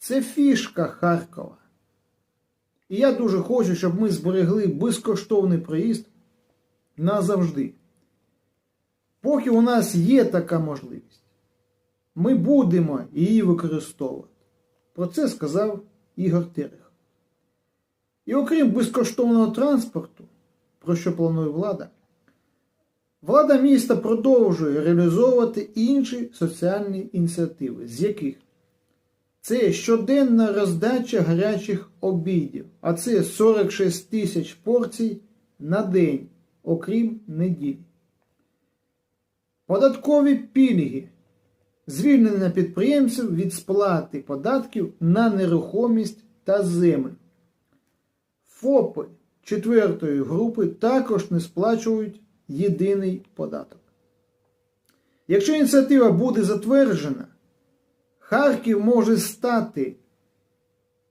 Це фішка Харкова. І я дуже хочу, щоб ми зберегли безкоштовний проїзд назавжди. Поки у нас є така можливість, ми будемо її використовувати. Про це сказав Ігор Терех. І окрім безкоштовного транспорту, про що планує влада, влада міста продовжує реалізовувати інші соціальні ініціативи, з яких це щоденна роздача гарячих обідів, а це 46 тисяч порцій на день, окрім неділі. Податкові пільги, звільнення підприємців від сплати податків на нерухомість та землю. ФОПи четвертої групи також не сплачують єдиний податок. Якщо ініціатива буде затверджена, Харків може стати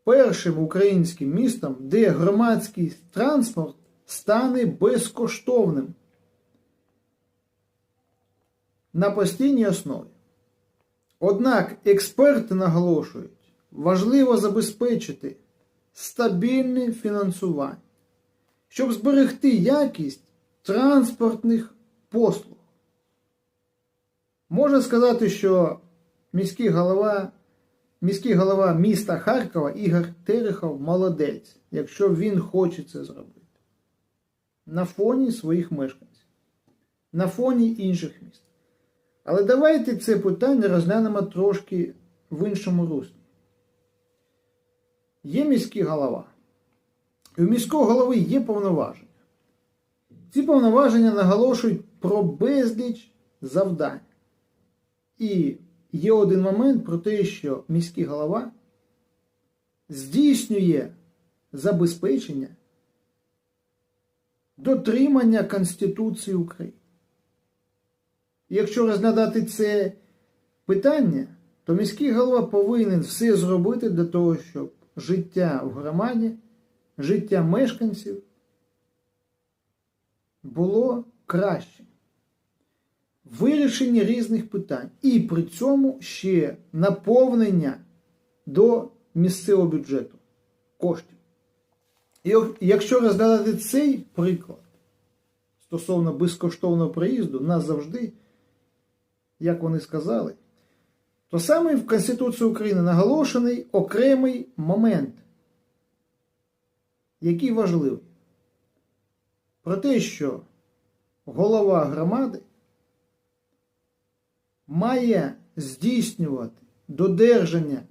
першим українським містом, де громадський транспорт стане безкоштовним на постійній основі. Однак експерти наголошують, важливо забезпечити стабільне фінансування, щоб зберегти якість транспортних послуг. Можна сказати, що міський голова, міський голова міста Харкова Ігор Терехов молодець, якщо він хоче це зробити. На фоні своїх мешканців, на фоні інших міст. Але давайте це питання розглянемо трошки в іншому руслі. Є міський голова. І у міського голови є повноваження. Ці повноваження наголошують про безліч завдань. І є один момент про те, що міський голова здійснює забезпечення дотримання Конституції України. Якщо розглядати це питання, то міський голова повинен все зробити для того, щоб життя в громаді, життя мешканців було краще. Вирішення різних питань. І при цьому ще наповнення до місцевого бюджету коштів. І якщо розглядати цей приклад стосовно безкоштовного проїзду, нас завжди, як вони сказали, то саме в Конституції України наголошений окремий момент, який важливий. Про те, що голова громади має здійснювати додержання